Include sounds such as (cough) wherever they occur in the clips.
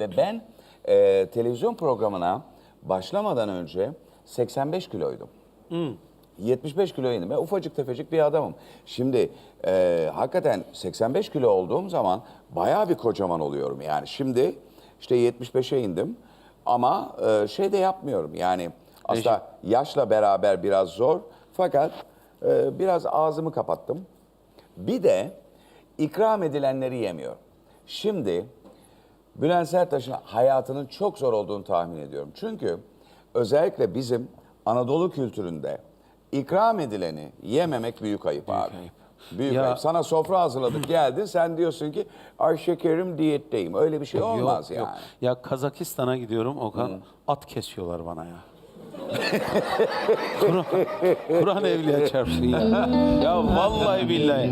Ve ben e, televizyon programına başlamadan önce 85 kiloydum. 75 kilo indim. Ben ufacık tefecik bir adamım. Şimdi e, hakikaten 85 kilo olduğum zaman bayağı bir kocaman oluyorum. Yani şimdi işte 75'e indim ama e, şey de yapmıyorum. Yani aslında yaşla beraber biraz zor fakat e, biraz ağzımı kapattım. Bir de ikram edilenleri yemiyor. Şimdi Bülent Serttaş'ın hayatının çok zor olduğunu tahmin ediyorum. Çünkü özellikle bizim Anadolu kültüründe ikram edileni yememek büyük ayıp abi. ayıp. Büyük Ya- ayıp. Sana sofra hazırladık (clears throat) geldin sen diyorsun ki ay şekerim diyetteyim. Öyle bir şey olmaz Yok, yani. yok. Ya Kazakistan'a gidiyorum Okan. At kesiyorlar bana ya. Kur'an, Kur'an evliya çarpsın ya. Ya vallahi billahi.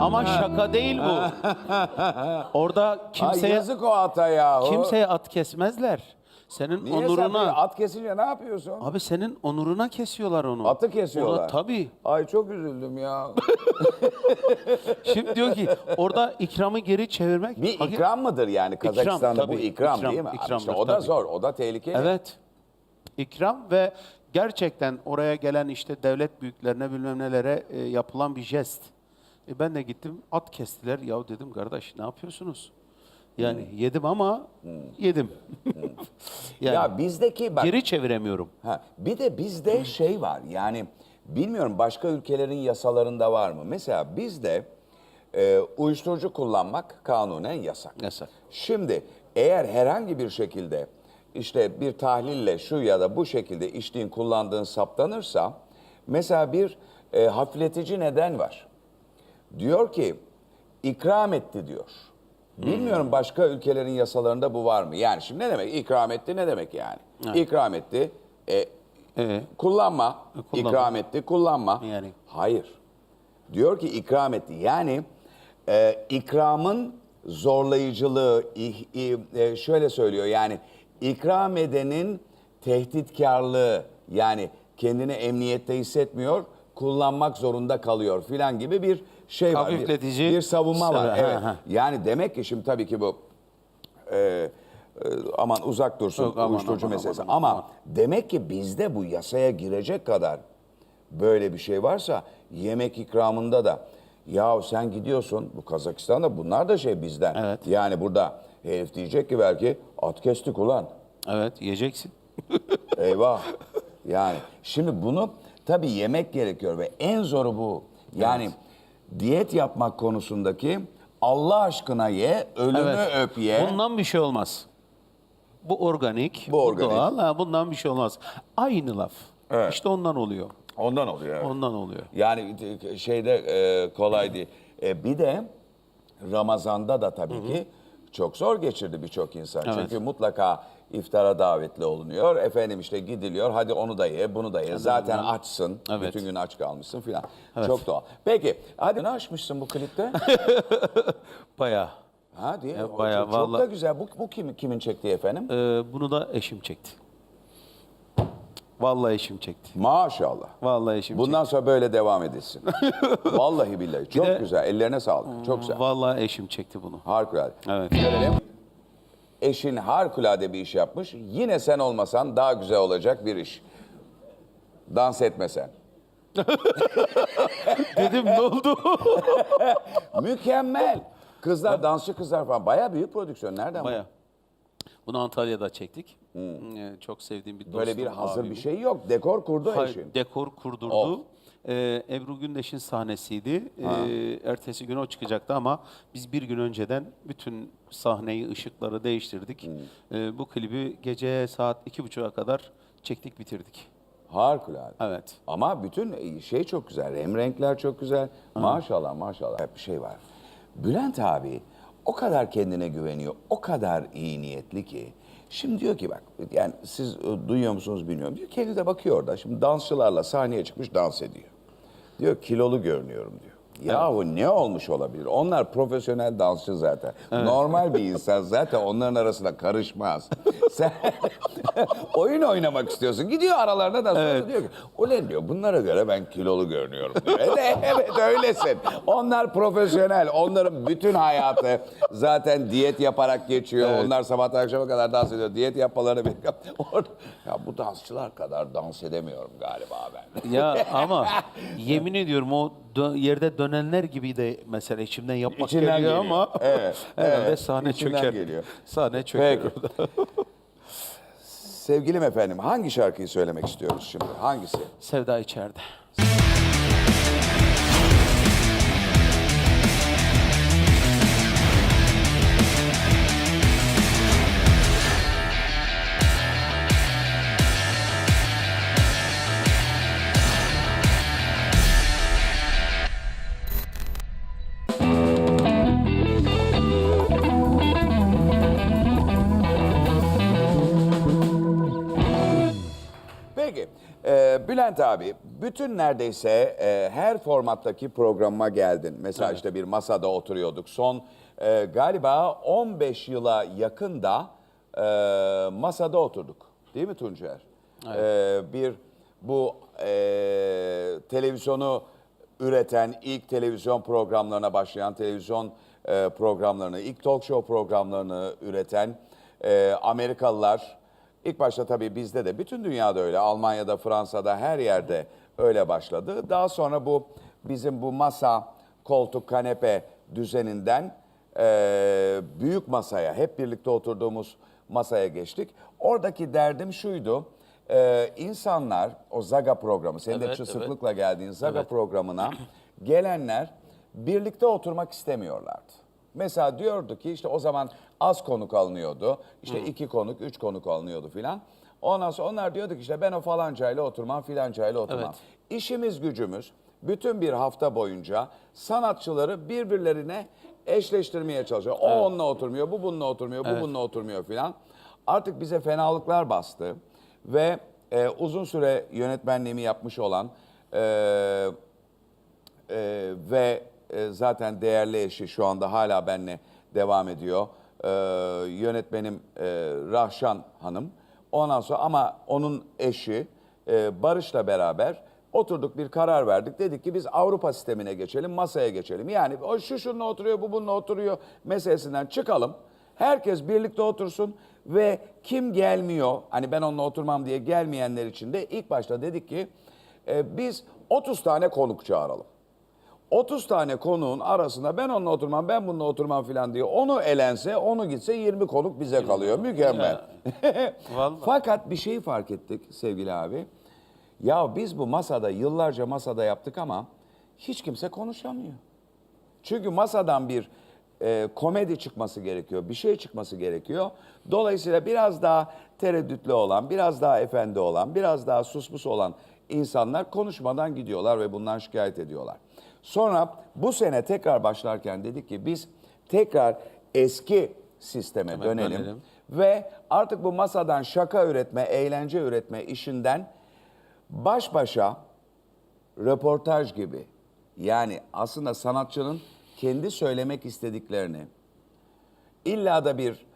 Ama şaka değil bu. Orada Ay kimseye yazık o ata ya. kimseye at kesmezler. Senin Niye sen onuruna at kesince ne yapıyorsun? Abi senin onuruna kesiyorlar onu. Atı kesiyorlar. Orada, tabii. Ay çok üzüldüm ya. (laughs) Şimdi diyor ki orada ikramı geri çevirmek. Bir Hakik- ikram mıdır yani Kazakistan'da bu tabii, ikram, ikram, değil mi? Abi ikramdır işte o da tabii. zor, o da tehlikeli. Evet. İkram ve gerçekten oraya gelen işte devlet büyüklerine bilmem nelere e, yapılan bir jest. E, ben de gittim at kestiler. Ya dedim kardeş ne yapıyorsunuz? Yani yedim ama yedim. (laughs) yani Ya bizdeki bak geri çeviremiyorum. Ha, bir de bizde şey var yani bilmiyorum başka ülkelerin yasalarında var mı? Mesela bizde e, uyuşturucu kullanmak kanunen yasak. Yasak. Şimdi eğer herhangi bir şekilde işte bir tahlille şu ya da bu şekilde içtiğin kullandığın saptanırsa mesela bir e, hafifletici neden var. Diyor ki ikram etti diyor. Bilmiyorum başka ülkelerin yasalarında bu var mı? Yani şimdi ne demek ikram etti ne demek yani? İkram etti. E, Ee, kullanma, kullanma. ikram etti, kullanma. Yani. Hayır. Diyor ki ikram etti. Yani e, ikramın zorlayıcılığı, ih- i- e, şöyle söylüyor yani ikram edenin tehditkarlığı yani kendini emniyette hissetmiyor, kullanmak zorunda kalıyor filan gibi bir şey var. Bir, Hafifletici bir savunma var. Evet. Yani demek ki şimdi tabii ki bu e, e, aman uzak dursun Yok, aman, uyuşturucu aman, meselesi. aman, Ama aman. demek ki bizde bu yasaya girecek kadar böyle bir şey varsa yemek ikramında da ya sen gidiyorsun bu Kazakistan'da bunlar da şey bizden. Evet. Yani burada herif diyecek ki belki at kestik ulan. evet yiyeceksin. (laughs) Eyvah. Yani şimdi bunu tabii yemek gerekiyor ve en zoru bu. Yani diyet yapmak konusundaki Allah aşkına ye, ölümü Evet. öp ye. Bundan bir şey olmaz. Bu organik, Bu bu, organik. doğal. Ha, bundan bir şey olmaz. Aynı laf. Evet. İşte ondan oluyor. Ondan oluyor. evet. Ondan oluyor. Yani şeyde e, kolay değil. E, bir de Ramazan'da da tabii ki çok zor geçirdi birçok insan. Evet. Çünkü mutlaka iftara davetli olunuyor. Efendim işte gidiliyor. Hadi onu da ye, bunu da ye. Zaten açsın. Evet. Bütün gün aç kalmışsın filan. Çok doğal. Peki hadi ne açmışsın bu klipte? (laughs) Bayağı. ha diye. Ya bayağı, çok, çok da vallahi- güzel. Bu, bu kim, kimin çektiği efendim? Ee, bunu da eşim çekti. Vallahi eşim çekti. Maşallah. Vallahi eşim Bundan sonra böyle devam edilsin. (laughs) Vallahi billahi. Çok de- güzel. Ellerine sağlık. Çok güzel. çekti. Vallahi eşim çekti bunu. Harikulade. Evet. Görelim. Eşin harikulade bir iş yapmış. Yine sen olmasan daha güzel olacak bir iş. Dans etmesen. (laughs) Dedim ne oldu? (laughs) Mükemmel. Kızlar, dansçı kızlar falan. Bayağı büyük prodüksiyon. Nereden bu? Baya. Bunu Antalya'da çektik. Ee, çok sevdiğim bir dostum. Böyle bir hazır abim. bir şey yok. Dekor kurdu Hayır, eşin. dekor kurdurdu. Of. Ee, Ebru Gündeş'in sahnesiydi. Ee, ertesi gün o çıkacaktı ama biz bir gün önceden bütün sahneyi, ışıkları değiştirdik. Ee, bu klibi gece saat iki buçuğa kadar çektik, bitirdik. Harikulade. Evet. Ama bütün şey çok güzel. Hem renkler çok güzel. Maşallah maşallah. Hep bir şey var. Bülent abi o kadar kendine güveniyor. O kadar iyi niyetli ki. Şimdi diyor ki bak yani siz e, duyuyor musunuz bilmiyorum. Diyor kendi de bakıyor orada. Şimdi dansçılarla sahneye çıkmış dans ediyor. Diyor kilolu görünüyorum diyor. Yahu ne olmuş olabilir? Onlar profesyonel dansçı zaten. Normal bir insan zaten onların arasında karışmaz. (laughs) Sen (laughs) oyun oynamak istiyorsun. Gidiyor aralarında da sonra diyor ki ulan diyor bunlara göre ben kilolu görünüyorum diyor. (laughs) Evet, evet öylesin. Onlar profesyonel. Onların bütün hayatı zaten diyet yaparak geçiyor. Onlar sabahtan akşama kadar dans ediyor. Diyet yapmalarını bekliyor. Orada- Ya bu dansçılar kadar dans edemiyorum galiba ben. Ya ama yemin ediyorum o dö- yerde dönenler gibi de mesela içimden yapmak İçinden geliyor, geliyor. ama Evet, herhalde (laughs) evet. sahne İçinden çöker. geliyor. Sahne çöker. Peki. orada. Sevgilim efendim hangi şarkıyı söylemek istiyoruz şimdi? Hangisi? Sevda içeride. Bülent abi, bütün neredeyse e, her formattaki programıma geldin. Mesela işte bir masada oturuyorduk. Son e, galiba 15 yıla yakında e, masada oturduk. Değil mi Tuncer? Ee, bir bu e, televizyonu üreten ilk televizyon programlarına başlayan televizyon e, programlarını, ilk talk show programlarını üreten e, Amerikalılar İlk başta tabii bizde de bütün dünyada öyle. Almanya'da, Fransa'da her yerde öyle başladı. Daha sonra bu bizim bu masa, koltuk, kanepe düzeninden eee, büyük masaya, hep birlikte oturduğumuz masaya geçtik. Oradaki derdim şuydu. eee, insanlar o Zaga programı, senin de Evet, şu evet. sıklıkla geldiğin Zaga programına gelenler birlikte oturmak istemiyorlardı. Mesela diyordu ki işte o zaman az konuk alınıyordu. İşte iki konuk, üç konuk alınıyordu filan. Ondan sonra onlar diyordu ki işte ben o falancayla oturmam, filancayla oturmam. İşimiz gücümüz bütün bir hafta boyunca sanatçıları birbirlerine eşleştirmeye çalışıyor. O onunla oturmuyor, bu bununla oturmuyor, bu bununla oturmuyor filan. Artık bize fenalıklar bastı ve e, uzun süre yönetmenliğimi yapmış olan e, ee, ve e, zaten değerli eşi şu anda hala benimle devam ediyor. Ee, yönetmenim e, Rahşan Hanım. Ondan sonra ama onun eşi e, Barış'la beraber oturduk bir karar verdik. Dedik ki biz Avrupa sistemine geçelim, masaya geçelim. Yani o şu şununla oturuyor, bu bununla oturuyor meselesinden çıkalım. Herkes birlikte otursun ve kim gelmiyor, hani ben onunla oturmam diye gelmeyenler için de ilk başta dedik ki e, biz 30 tane konuk çağıralım. 30 tane konuğun arasında ben onunla oturmam, ben bununla oturmam filan diye onu elense, onu gitse 20 konuk bize kalıyor. Mükemmel. (laughs) Fakat bir şeyi fark ettik sevgili abi. Ya biz bu masada yıllarca masada yaptık ama hiç kimse konuşamıyor. Çünkü masadan bir e, komedi çıkması gerekiyor, bir şey çıkması gerekiyor. Dolayısıyla biraz daha tereddütlü olan, biraz daha efendi olan, biraz daha suspus olan insanlar konuşmadan gidiyorlar ve bundan şikayet ediyorlar. Sonra bu sene tekrar başlarken dedik ki biz tekrar eski sisteme Hemen dönelim. dönelim. Ve artık bu masadan şaka üretme, eğlence üretme işinden baş başa röportaj gibi yani aslında sanatçının kendi söylemek istediklerini illa da bir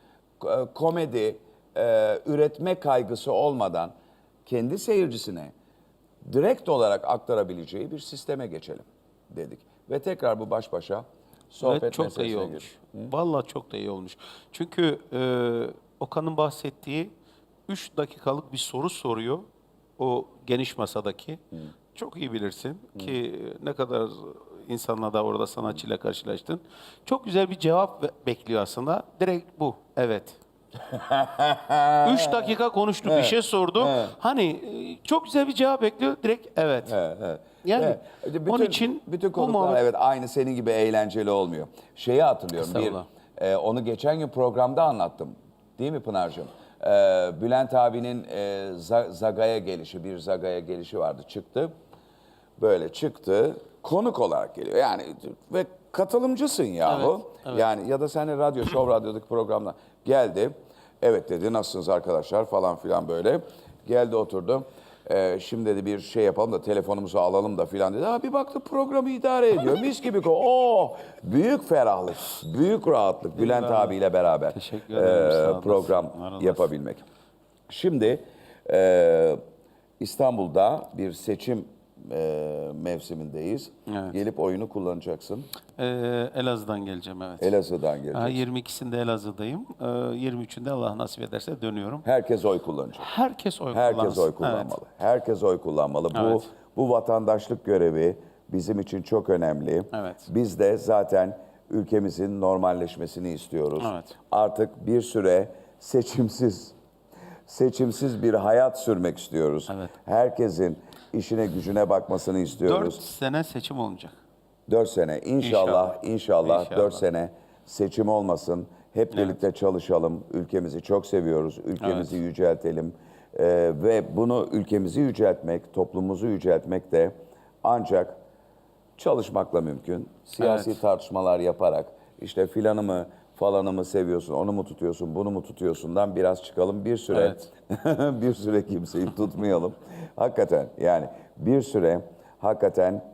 e, komedi e, üretme kaygısı olmadan kendi seyircisine direkt olarak aktarabileceği bir sisteme geçelim dedik. Ve tekrar bu baş başa sohbet Evet, çok da iyi olmuş. Vallahi çok da iyi olmuş. Çünkü e, Okan'ın bahsettiği 3 dakikalık bir soru soruyor. O geniş masadaki. Çok iyi bilirsin ki ne kadar insanla da orada sanatçıyla karşılaştın. Çok güzel bir cevap be- bekliyor aslında. Direkt bu. Evet. (laughs) 3 dakika konuştu, bir şey sordu. Hani e, çok güzel bir cevap bekliyor. Direkt evet. Evet, evet. Yani Evet. Bütün, onun için bütün bu konuklar muhabbet- evet aynı senin gibi eğlenceli olmuyor. Şeyi hatırlıyorum. Bir, Estağfurullah. e, onu geçen gün programda anlattım. Değil mi Pınar'cığım? E, Bülent abinin e, Za- Zaga'ya gelişi, bir Zaga'ya gelişi vardı. Çıktı. Böyle çıktı. Konuk olarak geliyor. Yani ve katılımcısın yahu. Yani ya da sen de radyo, Show Radyo'daki programda geldi. Evet dedi nasılsınız arkadaşlar falan filan böyle. Geldi oturdu. e, şimdi de bir şey yapalım da telefonumuzu alalım da filan dedi. Ha, bir baktı programı idare ediyor. Mis gibi. ko- Oo, büyük ferahlık, büyük rahatlık Bülent abiyle beraber Teşekkür ederim, e, program yapabilmek. Şimdi e, İstanbul'da bir seçim e, mevsimindeyiz. Evet. Gelip oyunu kullanacaksın. Ee, Elazığ'dan geleceğim evet. Elazığ'dan Ha, geleceksin. 22'sinde Elazığ'dayım. Ee, 23'ünde Allah nasip ederse dönüyorum. Herkes oy kullanacak. Herkes oy Herkes kullansın. oy kullanmalı. Herkes oy kullanmalı. Bu Evet. bu vatandaşlık görevi bizim için çok önemli. Evet. Biz de zaten ülkemizin normalleşmesini istiyoruz. Evet. Artık bir süre seçimsiz seçimsiz bir hayat sürmek istiyoruz. Evet. Herkesin işine gücüne bakmasını istiyoruz. 4 sene seçim olmayacak. 4 sene inşallah inşallah, İnşallah. 4 sene seçim olmasın. Hep birlikte çalışalım. Ülkemizi çok seviyoruz. Ülkemizi yüceltelim. Ee, ve bunu ülkemizi yüceltmek, toplumumuzu yüceltmek de ancak çalışmakla mümkün. Siyasi Evet. tartışmalar yaparak işte filanı mı falanı mı seviyorsun, onu mu tutuyorsun, bunu mu tutuyorsundan biraz çıkalım. Bir süre (laughs) bir süre kimseyi tutmayalım. Hakikaten yani bir süre hakikaten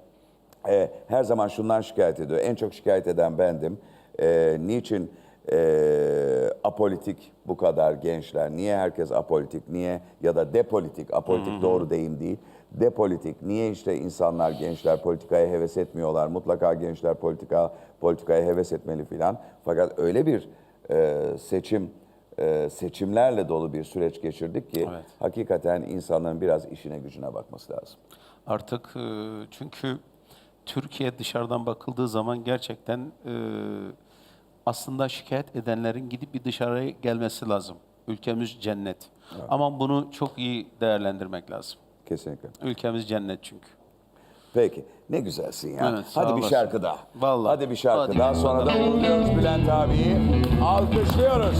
e, her zaman şundan şikayet ediyor. En çok şikayet eden bendim. E, niçin e, apolitik bu kadar gençler? Niye herkes apolitik? Niye ya da depolitik? Apolitik doğru deyim değil. Depolitik. Niye işte insanlar, gençler politikaya heves etmiyorlar? Mutlaka gençler politika politikaya heves etmeli filan. Fakat öyle bir e, seçim e, seçimlerle dolu bir süreç geçirdik ki Evet. hakikaten insanların biraz işine gücüne bakması lazım. Artık e, çünkü Türkiye dışarıdan bakıldığı zaman gerçekten e, aslında şikayet edenlerin gidip bir dışarıya gelmesi lazım. Ülkemiz cennet. Ama bunu çok iyi değerlendirmek lazım. Kesinlikle. Ülkemiz cennet çünkü. Peki. Ne güzelsin ya. Evet, sağ Hadi bir olasın. şarkı daha. Vallahi. Hadi bir şarkı Hadi. daha. Sonra da uğurluyoruz Bülent abiyi. Alkışlıyoruz.